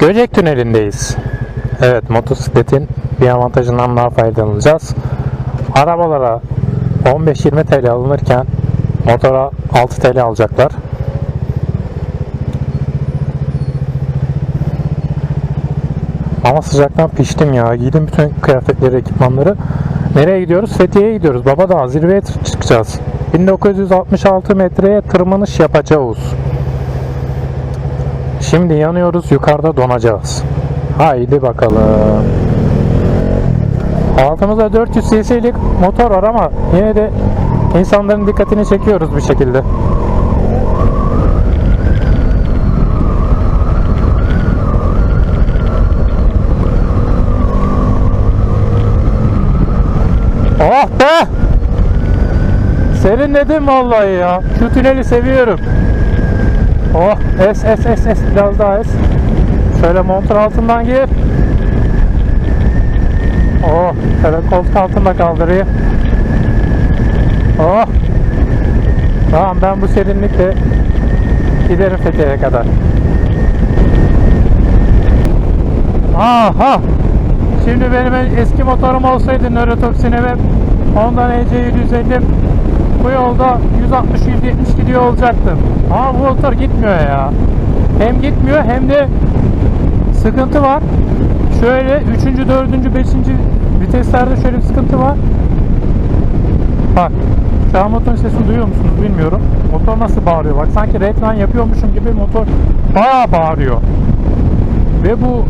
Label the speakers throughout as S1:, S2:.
S1: Göcek Tüneli'ndeyiz. Evet motosikletin bir avantajından daha faydalanacağız. Arabalara 15-20 TL alınırken motora 6 TL alacaklar. Ama sıcaktan piştim ya. Giydim bütün kıyafetleri, ekipmanları. Nereye gidiyoruz? Fethiye'ye gidiyoruz. Baba Dağı zirveye çıkacağız. 1966 metreye tırmanış yapacağız. Şimdi yanıyoruz, yukarıda donacağız. Haydi bakalım. Altımızda 400 cc'lik motor var ama yine de insanların dikkatini çekiyoruz bir şekilde. Oh be! Serinledim vallahi ya. Şu tüneli seviyorum. Oh es es es es biraz daha es. Şöyle montun altından gir. Oh şöyle koltuk altında kaldırayım. Oh. Tamam ben bu serinlikle giderim Fethiye'ye kadar. Aha. Şimdi benim eski motorum olsaydı Nörotopsine ve ondan EC 750 bu yolda 160-170 gidiyor olacaktım. Ama bu motor gitmiyor ya. Hem gitmiyor hem de sıkıntı var. Şöyle 3. 4. 5. viteslerde şöyle bir sıkıntı var. Bak şu an motorun sesini duyuyor musunuz bilmiyorum. Motor nasıl bağırıyor bak sanki redline yapıyormuşum gibi motor bayağı bağırıyor. Ve bu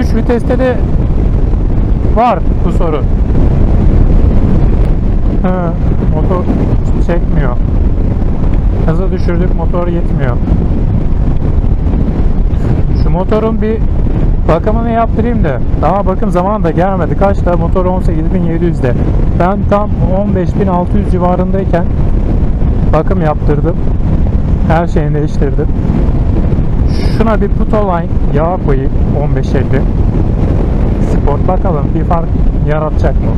S1: 3 viteste de var bu sorun. Motor çekmiyor. Hızı düşürdük motor yetmiyor. Şu motorun bir bakımını yaptırayım da daha bakım zamanı da gelmedi. Kaçta? Motor 18.700'de. Ben tam 15.600 civarındayken bakım yaptırdım. Her şeyini değiştirdim. Şuna bir Putoline yağ koyayım 15.50 Sport bakalım bir fark yaratacak mı?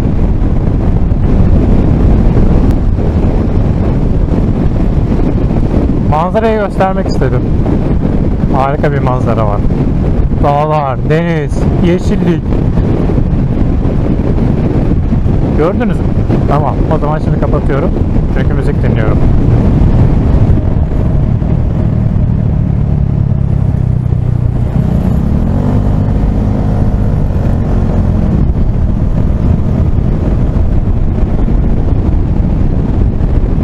S1: Manzarayı göstermek istedim. Harika bir manzara var. Dağlar, deniz, yeşillik. Gördünüz mü? Tamam. O zaman şimdi kapatıyorum. Çünkü müzik dinliyorum.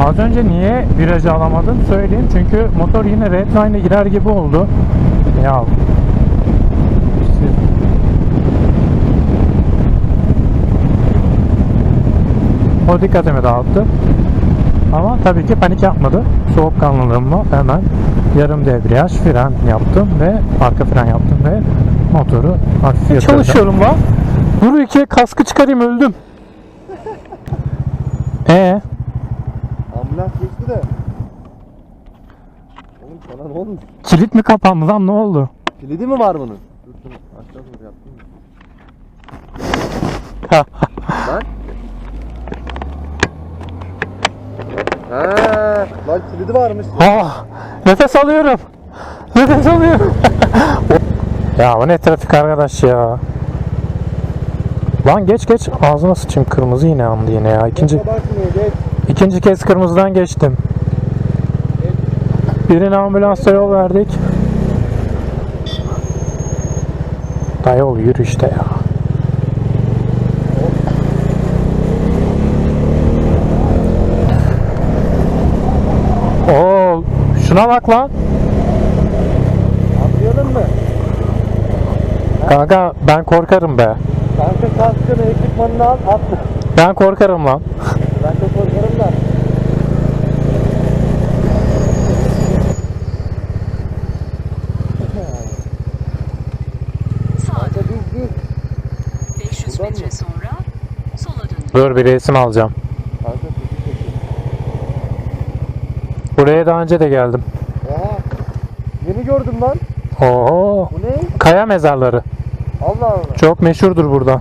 S1: Az önce niye virajı alamadım söyleyeyim. Çünkü motor yine redline'e girer gibi oldu. Ya O dikkatimi dağıttı. Ama tabii ki panik yapmadı. Soğukkanlılığımla hemen yarım debriyaj fren yaptım ve arka fren yaptım ve motoru hafif yatırdım. Çalışıyorum lan. Dur iki kaskı çıkarayım öldüm. Ee,
S2: Ambulans geçti de. Oğlum sana ne olmuş?
S1: Kilit mi kapandı lan ne oldu?
S2: Kilidi mi var bunun? Dur dur aşağı doğru yaptım? Lan. Ha, lan kilidi varmış.
S1: Ah, nefes alıyorum. Nefes alıyorum. ya bu ne trafik arkadaş ya. Lan geç geç ağzına sıçayım kırmızı yine andı yine ya. İkinci, ikinci kez kırmızıdan geçtim. Birine ambulansa yol verdik. Da yol yürü işte ya. Oo, şuna bak lan.
S2: Atlayalım mı?
S1: Kanka ben korkarım be.
S2: Kanka kaskını ekipmanını al atla.
S1: Ben korkarım lan.
S2: Ben de korkarım
S3: metre
S2: mı?
S3: sonra sola dön.
S1: Dur bir resim alacağım. Buraya daha önce de geldim.
S2: Oha. Yeni gördüm lan.
S1: Oo,
S2: Bu ne?
S1: kaya mezarları.
S2: Allah Allah.
S1: Çok meşhurdur burada.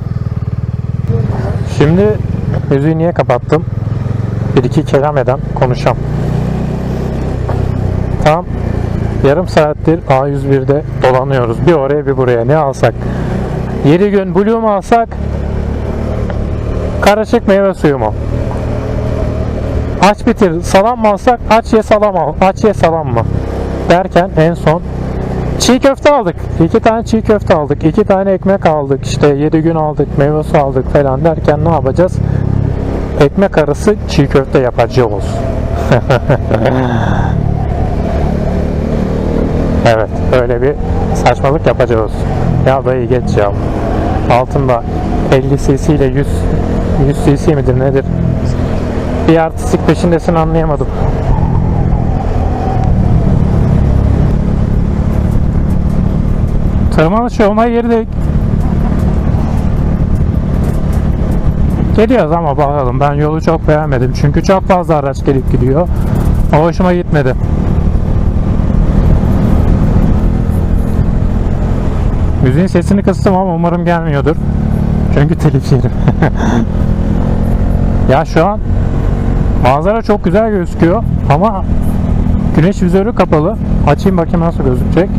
S1: Şimdi müziği niye kapattım? Bir iki kelam eden konuşam. Tam Yarım saattir A101'de dolanıyoruz. Bir oraya bir buraya. Ne alsak? 7 gün Blue mu alsak? Karışık meyve suyu mu? Aç bitir salam mı alsak? Aç ye salam al. Aç ye salam mı? Derken en son çiğ köfte aldık. İki tane çiğ köfte aldık. iki tane ekmek aldık. İşte 7 gün aldık. Meyve suyu aldık falan derken ne yapacağız? Ekmek arası çiğ köfte yapacağız. Evet, öyle bir saçmalık yapacağız. Ya dayı geç ya. Altında 50 cc ile 100 100 cc midir nedir? Bir artistik peşindesin anlayamadım. Tırmanış yoluna girdik. Geliyoruz ama bakalım ben yolu çok beğenmedim çünkü çok fazla araç gelip gidiyor. O hoşuma gitmedi. Müziğin sesini kıstım ama umarım gelmiyordur. Çünkü telif yerim. ya şu an manzara çok güzel gözüküyor ama güneş vizörü kapalı. Açayım bakayım nasıl gözükecek.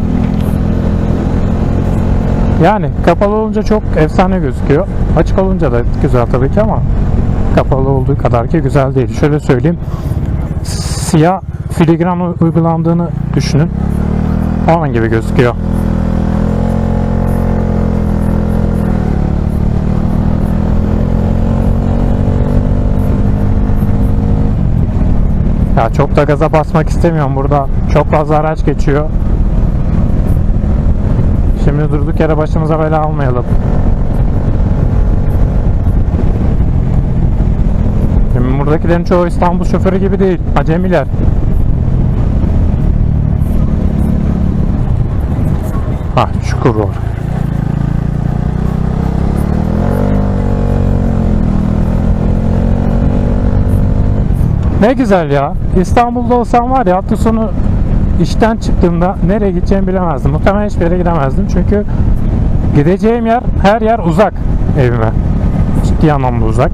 S1: Yani kapalı olunca çok efsane gözüküyor. Açık olunca da güzel tabii ki ama kapalı olduğu kadar ki güzel değil. Şöyle söyleyeyim. Siyah filigran uygulandığını düşünün. Onun gibi gözüküyor. Ya çok da gaza basmak istemiyorum burada. Çok fazla araç geçiyor. Şimdi durduk yere başımıza bela almayalım. Şimdi buradakilerin çoğu İstanbul şoförü gibi değil. Acemiler. Ha çukur var. Ne güzel ya. İstanbul'da olsam var ya hafta sonu işten çıktığımda nereye gideceğimi bilemezdim. Muhtemelen hiçbir yere gidemezdim. Çünkü gideceğim yer her yer uzak evime. Ciddi anlamda uzak.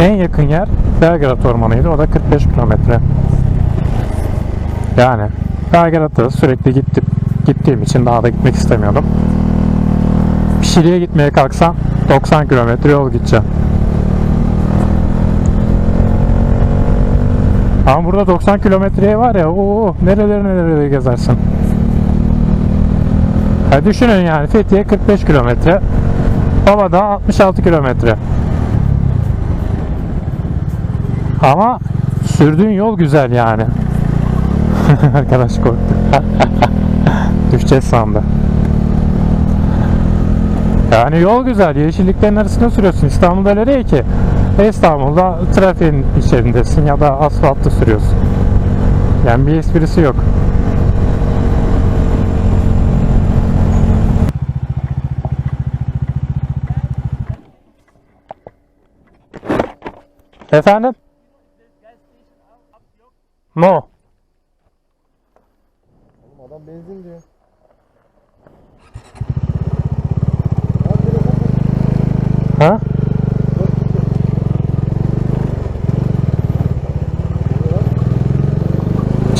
S1: En yakın yer Belgrad Ormanı'ydı. O da 45 kilometre. Yani Belgrad'a sürekli gittim, gittiğim için daha da gitmek istemiyordum. Şili'ye gitmeye kalksam 90 kilometre yol gideceğim. Ama burada 90 kilometreye var ya o nereleri nereleri gezersin. Ya düşünün yani Fethiye 45 kilometre. Babada 66 kilometre. Ama sürdüğün yol güzel yani. Arkadaş korktu. Düşeceğiz sandı. Yani yol güzel. Yeşilliklerin arasında sürüyorsun. İstanbul'da değil ki. İstanbul'da trafiğin içerindesin ya da asfaltta sürüyorsun. Yani bir esprisi yok. Efendim? No.
S2: Oğlum adam benzin diyor.
S1: Ha?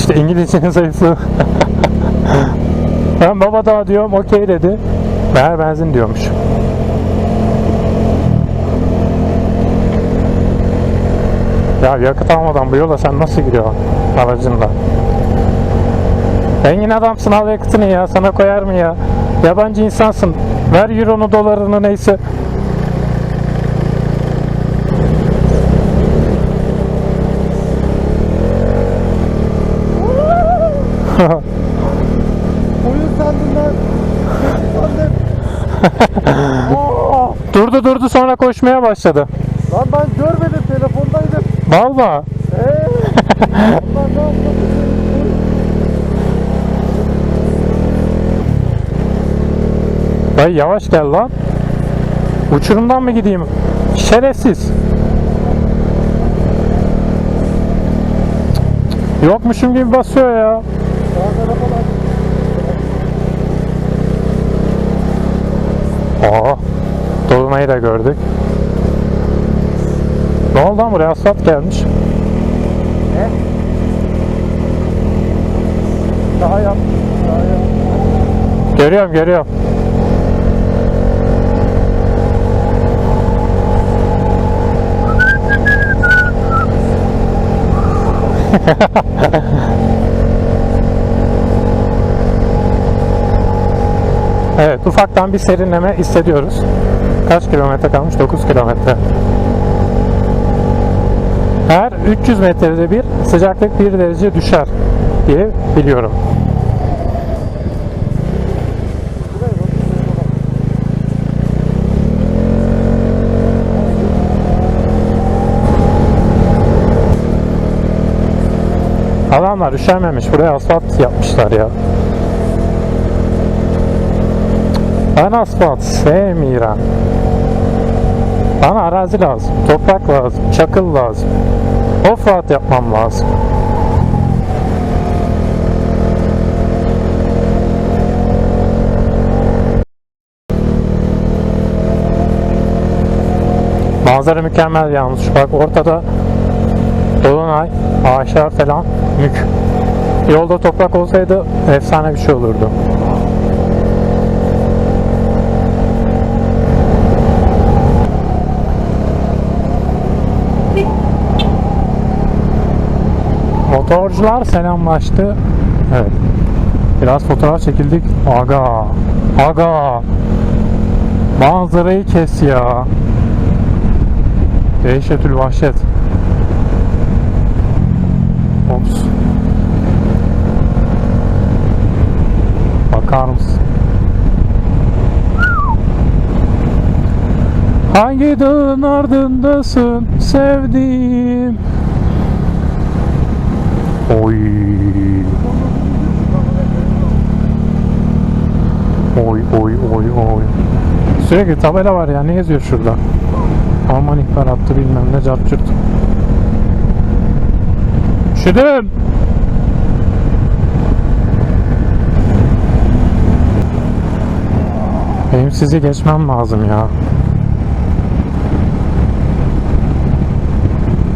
S1: İşte İngilizcenin zayıflığı. ben baba daha diyorum okey dedi. Meğer benzin diyormuş. Ya yakıt almadan bu yola sen nasıl gidiyorsun aracınla? Engin adamsın al yakıtını ya sana koyar mı ya? Yabancı insansın. Ver euronu dolarını neyse.
S2: Oyun sandın lan. Sandım. Oo!
S1: durdu durdu sonra koşmaya başladı.
S2: Lan ben görmedim telefondaydım.
S1: Valla.
S2: Eee.
S1: Dayı yavaş gel lan. Uçurumdan mı gideyim? Şerefsiz. Yokmuşum gibi basıyor ya. Aa. Dolunay'ı da gördük. Ne oldu lan buraya asfalt gelmiş.
S2: Ne? Daha yap. Daha yap.
S1: Görüyorum görüyorum. evet ufaktan bir serinleme hissediyoruz. Kaç kilometre kalmış? 9 kilometre. Her 300 metrede bir sıcaklık 1 derece düşer diye biliyorum. Adamlar üşenmemiş. Buraya asfalt yapmışlar ya. Ben asfalt sevmiyorum. Bana arazi lazım. Toprak lazım. Çakıl lazım. Offroad yapmam lazım. Manzara mükemmel yalnız. Bak ortada Dolunay, ağaçlar falan mük. Yolda toprak olsaydı efsane bir şey olurdu. Motorcular selamlaştı. Evet. Biraz fotoğraf çekildik. Aga. Aga. Manzarayı kes ya. Dehşetül vahşet. Ops. Bakar mısın? Hangi dağın ardındasın sevdiğim? Oy. Oy oy oy oy. Sürekli tabela var ya ne yazıyor şurada? Alman ihbaratı bilmem ne cartçurt. Üşüdüm. Benim sizi geçmem lazım ya.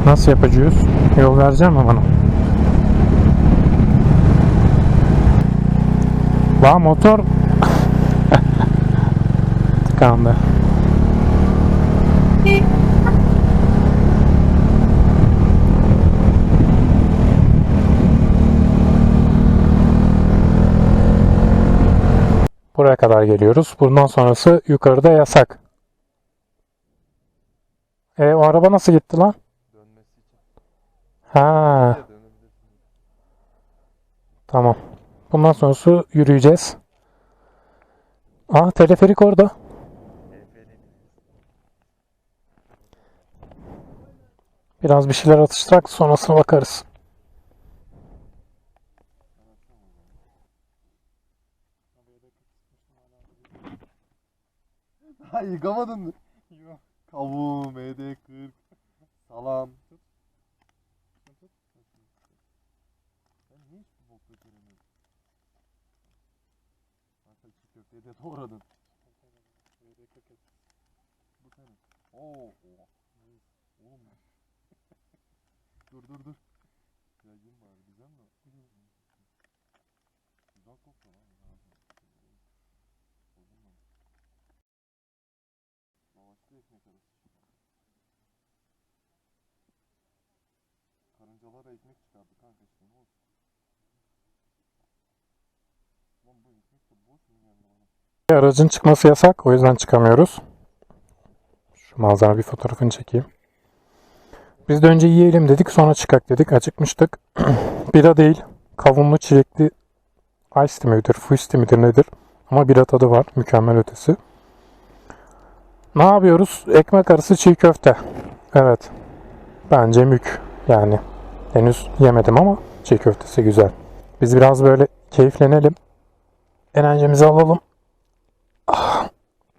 S1: Nasıl yapacağız? Yol vereceğim mi bana? La motor tıkandı. Buraya kadar geliyoruz. Bundan sonrası yukarıda yasak. E o araba nasıl gitti lan?
S2: Dönmesi için.
S1: Ha, tamam. Bundan sonrası yürüyeceğiz. Ah teleferik orada. Biraz bir şeyler atıştırak sonrasına bakarız.
S2: Ha yıkamadın mı? Yok. Kavun, MD40, salam. Sen niye hiçbir bok beceremiyorsun? Kanka çiğ köfteyi de doğradın. Bu senin. Oo. oo. Oğlum. dur dur dur. Ya yiyeyim bari diyeceğim de. Güzel kokuyor lan. Güzel. Bozulmamış. Lavaşlı ekmek arası. Karıncalara ekmek çıkardı kanka işte ne olsun. Lan bu ekmek de boş mu geldi bana?
S1: Aracın çıkması yasak. O yüzden çıkamıyoruz. Şu manzara bir fotoğrafını çekeyim. Biz de önce yiyelim dedik. Sonra çıkak dedik. Acıkmıştık. Bira değil. Kavunlu çilekli ice midir? Fuisti midir nedir? Ama bira tadı var. Mükemmel ötesi. Ne yapıyoruz? Ekmek arası çiğ köfte. Evet. Bence mük. Yani henüz yemedim ama çiğ köftesi güzel. Biz biraz böyle keyiflenelim. Enerjimizi alalım.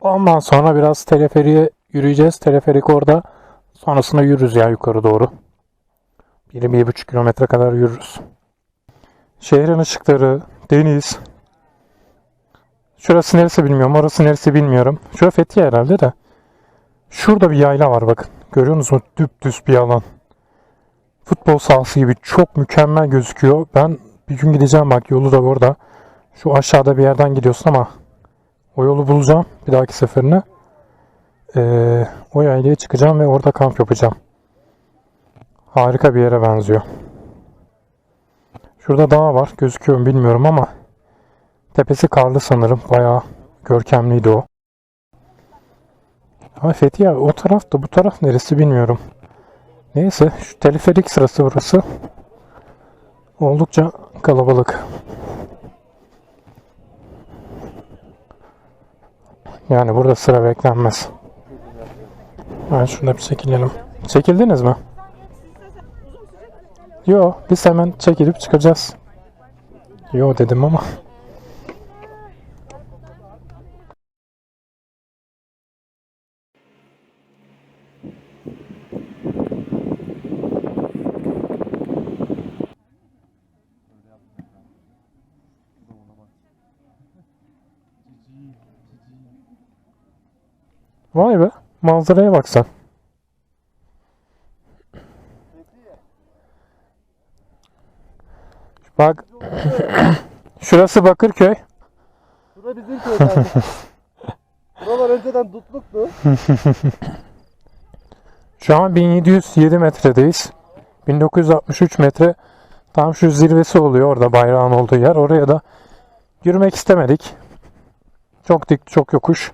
S1: Ondan sonra biraz teleferiye yürüyeceğiz. Teleferik orada. Sonrasında yürürüz ya yukarı doğru. 1-1,5 kilometre kadar yürürüz. Şehrin ışıkları, deniz. Şurası neresi bilmiyorum. Orası neresi bilmiyorum. Şurası Fethiye herhalde de. Şurada bir yayla var bakın. Görüyor musunuz? Düpdüz bir alan. Futbol sahası gibi çok mükemmel gözüküyor. Ben bir gün gideceğim bak yolu da orada. Şu aşağıda bir yerden gidiyorsun ama o yolu bulacağım bir dahaki seferine. Ee, o yaylaya çıkacağım ve orada kamp yapacağım. Harika bir yere benziyor. Şurada dağ var. Gözüküyor mu bilmiyorum ama tepesi karlı sanırım. Bayağı görkemliydi o. Ama Fethiye o taraf da bu taraf neresi bilmiyorum. Neyse şu teleferik sırası burası. Oldukça kalabalık. Yani burada sıra beklenmez. Ben şurada bir çekilelim. Çekildiniz mi? Yo, biz hemen çekilip çıkacağız. Yo dedim ama.
S2: Bu da ona bak. Cici. Cici.
S1: Vay be, manzaraya bak sen. Bak, şurası Bakırköy.
S2: Bu da bizim köyden. Buralar önceden dutluktu.
S1: Şu an 1707 metredeyiz. 1963 metre tam şu zirvesi oluyor orada bayrağın olduğu yer. Oraya da yürümek istemedik. Çok dik, çok yokuş.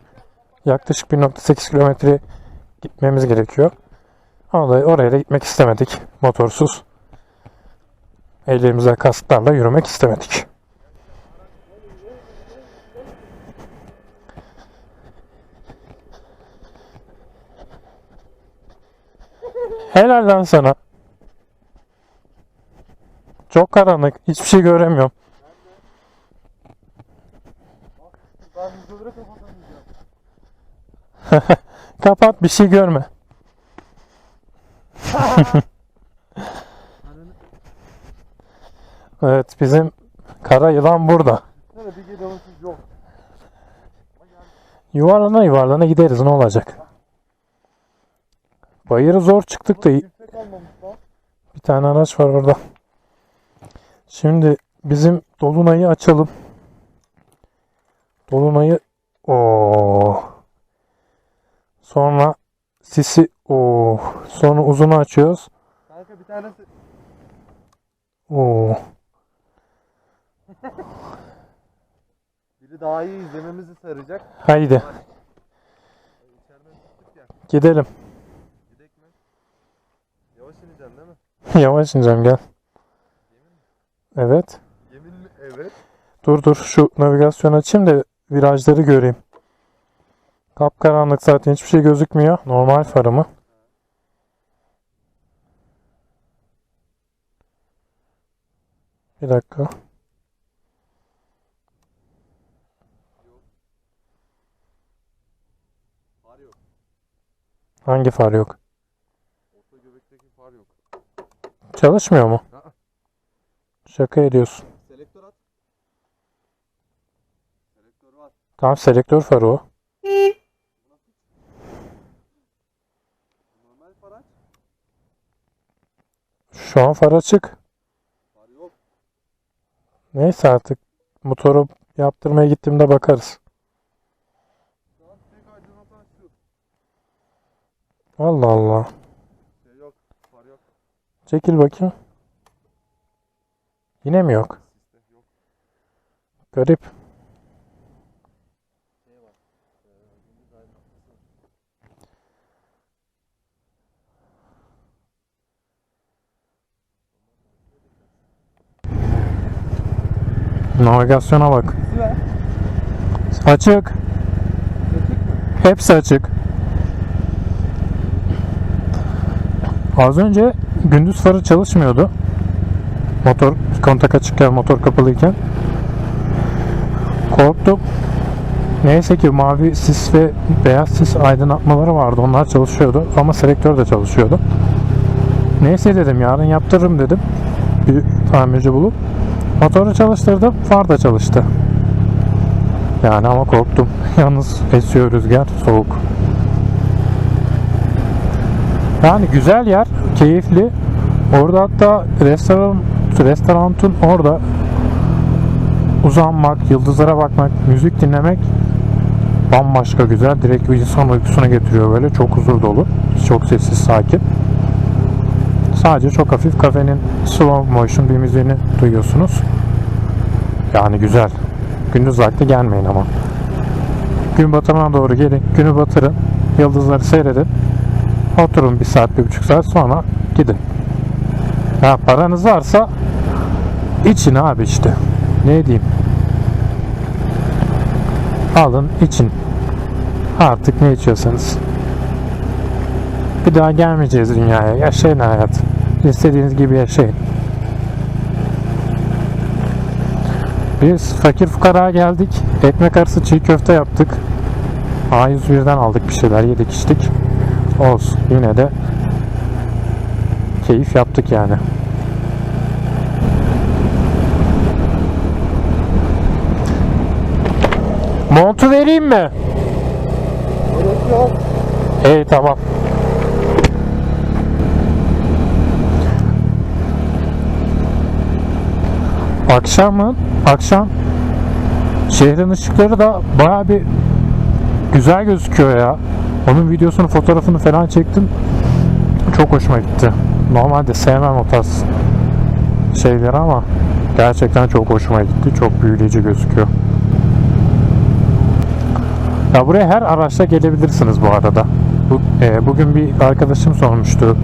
S1: Yaklaşık 1.8 kilometre gitmemiz gerekiyor. Ama da oraya da gitmek istemedik motorsuz. Ellerimize kasklarla yürümek istemedik. Helal lan sana. Çok karanlık. Hiçbir şey göremiyorum. Kapat bir şey görme. evet bizim kara yılan burada.
S2: Bir yok.
S1: Yuvarlana yuvarlana gideriz ne olacak? Bayırı zor çıktık da bir tane araç var orada. Şimdi bizim Dolunay'ı açalım. Dolunay'ı o Sonra sisi o Sonra uzunu açıyoruz.
S2: Kanka bir tanesi
S1: Oo.
S2: biri daha iyi izlememizi saracak.
S1: Haydi gidelim.
S2: Gidek mi? Yavaş ineceksin değil mi?
S1: Yavaş ineceğim gel. Evet.
S2: Yemin mi? Evet.
S1: Dur dur şu navigasyon açayım da virajları göreyim. Kapkaranlık zaten hiçbir şey gözükmüyor. Normal farımı. Bir dakika.
S2: Far yok.
S1: Hangi far yok?
S2: Orta göbekteki far yok.
S1: Çalışmıyor mu? Şaka ediyorsun.
S2: Selektör at. Selektör var.
S1: Tam selektör farı o.
S2: Normal far aç.
S1: Şu an far açık.
S2: Far yok.
S1: Neyse artık motoru yaptırmaya gittiğimde bakarız. Allah Allah.
S2: Şey yok. Far yok.
S1: Çekil bakayım. Yine mi yok. Garip.
S2: Şey var. Ee, gündüz aydınlatması var.
S1: Navigasyona bak. Açık.
S2: Açık?
S1: Hepsi açık. Az önce gündüz farı çalışmıyordu. Motor kontak açıkken, motor kapalıyken. Korktum. Neyse ki mavi sis ve beyaz sis aydınlatmaları vardı. Onlar çalışıyordu. Ama selektör de çalışıyordu. Neyse dedim yarın yaptırırım dedim. Bir tamirci bulup. Motoru çalıştırdım. Far da çalıştı. Yani ama korktum. Yalnız esiyor rüzgar, soğuk. Yani güzel yer, keyifli. Orada hatta restoran, restoranın orada uzanmak, yıldızlara bakmak, müzik dinlemek bambaşka güzel. Direkt insan uykusuna getiriyor böyle. Çok huzur dolu. Çok sessiz, sakin. Sadece çok hafif kafenin slow motion bir müziğini duyuyorsunuz. Yani güzel. Gündüz vakti gelmeyin ama. Gün batımına doğru gelin. Günü batırın. Yıldızları seyredin. Oturun bir saat, bir buçuk saat sonra gidin. Ya paranız varsa için abi işte. Ne diyeyim? Alın için. Artık ne içiyorsanız. Bir daha gelmeyeceğiz dünyaya. Yaşayın hayat. İstediğiniz gibi yaşayın. Biz fakir fukara geldik. Ekmek arası çiğ köfte yaptık. A101'den aldık bir şeyler yedik içtik. Olsun. Yine de keyif yaptık yani. Montu vereyim mi?
S2: Yok.
S1: İyi tamam. Akşamın akşam şehrin ışıkları da baya bir güzel gözüküyor ya. Onun videosunu, fotoğrafını falan çektim. Çok hoşuma gitti. Normalde sevmem o tarz şeyleri ama gerçekten çok hoşuma gitti. Çok büyüleyici gözüküyor. Ya buraya her araçla gelebilirsiniz bu arada. Bu, e, bugün bir arkadaşım sormuştu.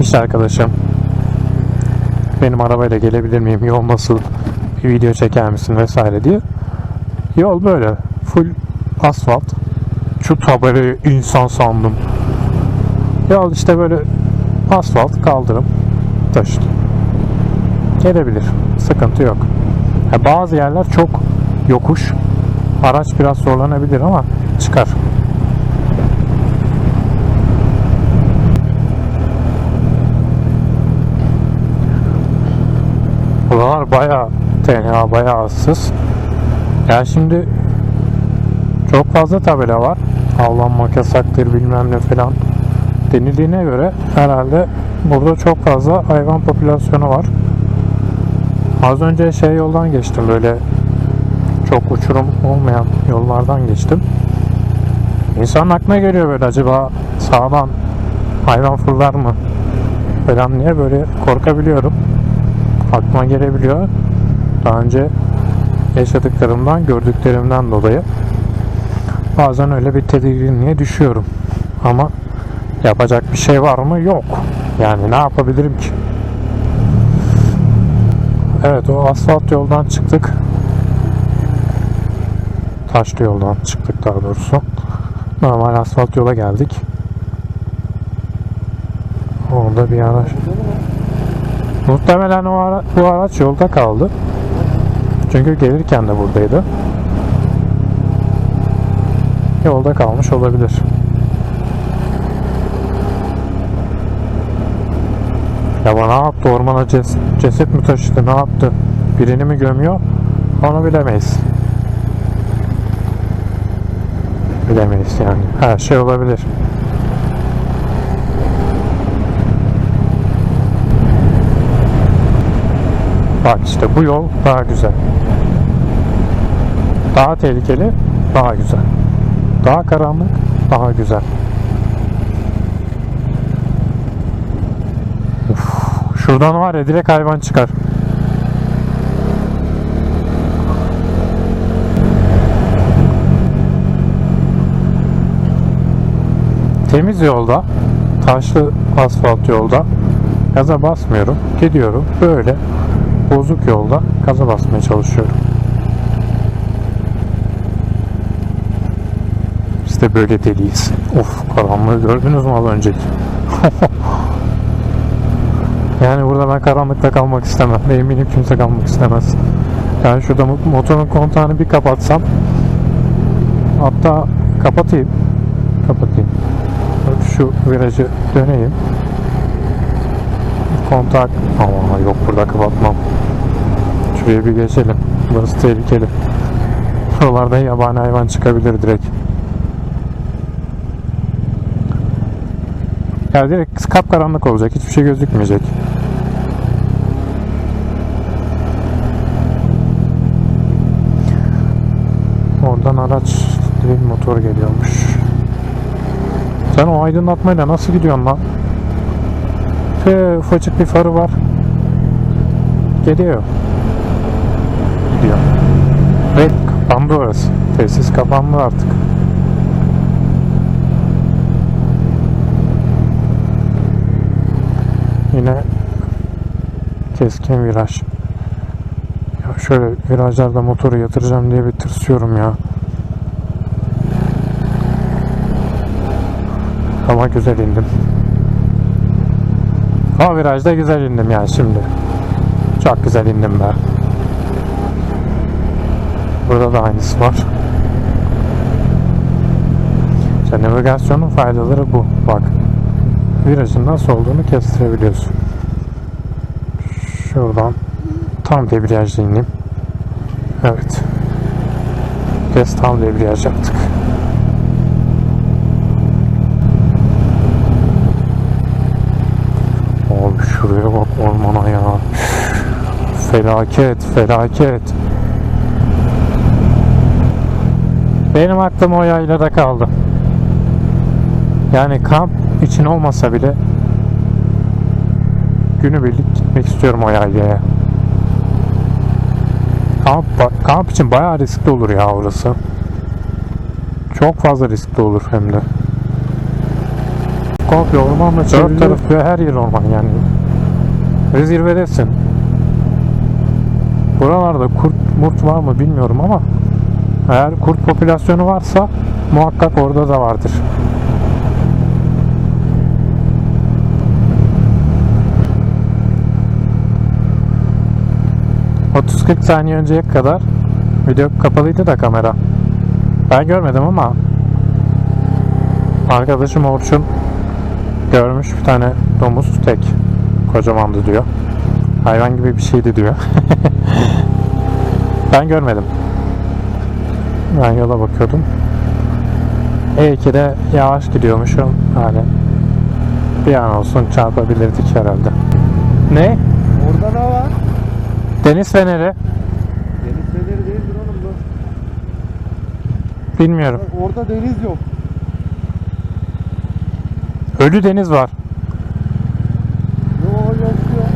S1: İş arkadaşım. Benim arabayla gelebilir miyim? Yol nasıl? Bir video çeker misin vesaire diye. Yol böyle. Full asfalt. Şu tabelayı insan sandım. Yol işte böyle asfalt kaldırım taşıt. Gelebilir. Sıkıntı yok. Ya bazı yerler çok yokuş. Araç biraz zorlanabilir ama çıkar. Buralar bayağı tenha, bayağı ıssız. Yani şimdi çok fazla tabela var. Avlanmak yasaktır bilmem ne falan denildiğine göre herhalde burada çok fazla hayvan popülasyonu var. Az önce şey yoldan geçtim böyle çok uçurum olmayan yollardan geçtim. İnsanın aklına geliyor böyle acaba sağdan hayvan fırlar mı falan diye böyle korkabiliyorum. Aklıma gelebiliyor. Daha önce yaşadıklarımdan, gördüklerimden dolayı bazen öyle bir tedirginliğe düşüyorum. Ama yapacak bir şey var mı? Yok. Yani ne yapabilirim ki? Evet o asfalt yoldan çıktık. Taşlı yoldan çıktık daha doğrusu. Normal asfalt yola geldik. Orada bir araç. Muhtemelen o ara, bu araç yolda kaldı. Çünkü gelirken de buradaydı. Yolda kalmış olabilir. Ya bana yaptı? Ormana ces- ceset mi taşıdı? Ne yaptı? Birini mi gömüyor? Onu bilemeyiz. Bilemeyiz yani. Her şey olabilir. Bak işte bu yol daha güzel. Daha tehlikeli, daha güzel. Daha karanlık, daha güzel. Uf, şuradan var ya direkt hayvan çıkar. Temiz yolda, taşlı asfalt yolda gaza basmıyorum. Gidiyorum böyle bozuk yolda gaza basmaya çalışıyorum. Biz de böyle deliyiz. Of karanlığı gördünüz mü az önceki? yani burada ben karanlıkta kalmak istemem. Eminim kimse kalmak istemez. Yani şurada mo- motorun kontağını bir kapatsam hatta kapatayım kapatayım şu virajı döneyim kontak ama yok burada kapatmam şuraya bir geçelim burası tehlikeli buralardan yabani hayvan çıkabilir direkt ya direkt kapkaranlık olacak hiçbir şey gözükmeyecek Oradan araç değil motor geliyormuş. Sen o aydınlatmayla nasıl gidiyorsun lan? Fe, ufacık bir farı var. Geliyor. Gidiyor. Ve kapandı orası. Tesis kapandı artık. Yine keskin viraj. Ya şöyle virajlarda motoru yatıracağım diye bir tırsıyorum ya. Ama güzel indim. Ama virajda güzel indim yani şimdi. Çok güzel indim be. Burada da aynısı var. İşte navigasyonun faydaları bu. Bak. Virajın nasıl olduğunu kestirebiliyorsun. Şuradan tam debriyajla ineyim. Evet. Kes tam debriyaj yaptık. Abi şuraya bak ormana ya. Felaket, felaket. Benim aklım o yaylada kaldı. Yani kamp için olmasa bile günübirlik gitmek istiyorum o yaylaya. Kamp, kamp için bayağı riskli olur ya orası. Çok fazla riskli olur hem de. Komple ormanla Dört taraf ve her yer orman yani. Ve zirvedesin. Buralarda kurt murt var mı bilmiyorum ama eğer kurt popülasyonu varsa muhakkak orada da vardır. ...30-40 saniye önceye kadar... ...video kapalıydı da kamera. Ben görmedim ama... ...arkadaşım Orçun... ...görmüş bir tane domuz tek... ...kocamandı diyor. Hayvan gibi bir şeydi diyor. ben görmedim. Ben yola bakıyordum. İyi de yavaş gidiyormuşum. Yani bir an olsun çarpabilirdik herhalde. Ne?
S2: Orada ne var?
S1: Deniz feneri.
S2: Deniz feneri değildir oğlum bu.
S1: Bilmiyorum.
S2: Bak Orada deniz yok.
S1: Ölü deniz var.
S2: Yo yaşıyor.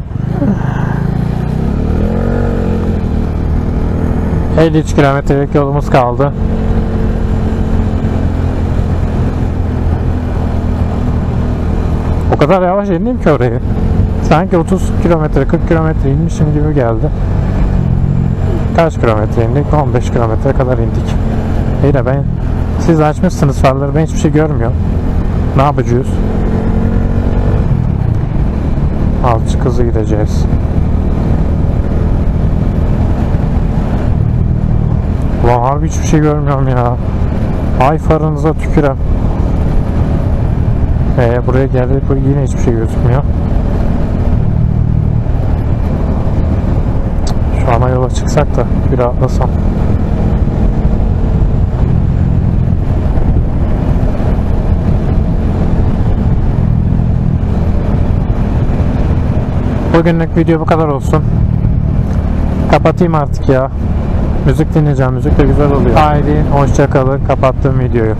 S1: 53 kilometrelik yolumuz kaldı. O kadar yavaş indim ki orayı. Sanki 30 kilometre 40 kilometre inmişim gibi geldi. Kaç kilometre indik? 15 kilometre kadar indik. İyi de ben siz açmışsınız farları ben hiçbir şey görmüyorum. Ne yapacağız? Alçı hızlı gideceğiz. Ulan harbi hiçbir şey görmüyorum ya. Ay farınıza tükürem. Ee, buraya geldik yine hiçbir şey gözükmüyor. Şu ana yola çıksak da bir rahatlasam. Bugünlük video bu kadar olsun. Kapatayım artık ya. Müzik dinleyeceğim. Müzik de güzel oluyor. Haydi hoşçakalın. Kapattım videoyu.